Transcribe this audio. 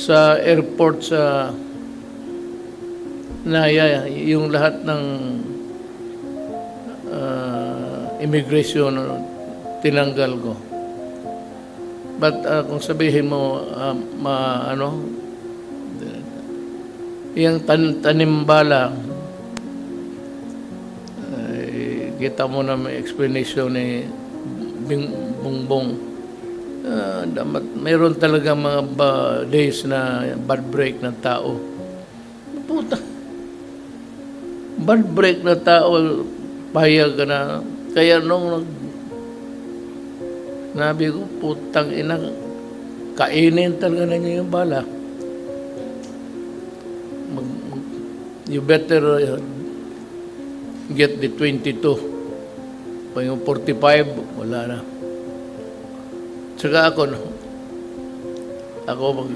sa airport sa Naya, yung lahat ng ah, immigration tinanggal ko. But ah, kung sabihin mo, ah, ma, ano, yung tan tanimbala, ay, kita mo na may explanation ni Bing Bongbong. Ah, dapat mayroon talaga mga ba- days na bad break ng tao. Puta. Bad break na tao, pahayag ka na. Kaya nung nag Nabi ko, putang ina, kainin talaga na niya yung bala. Mag, you better uh, get the 22. Pa yung 45, wala na. Tsaka ako, no? Ako mag,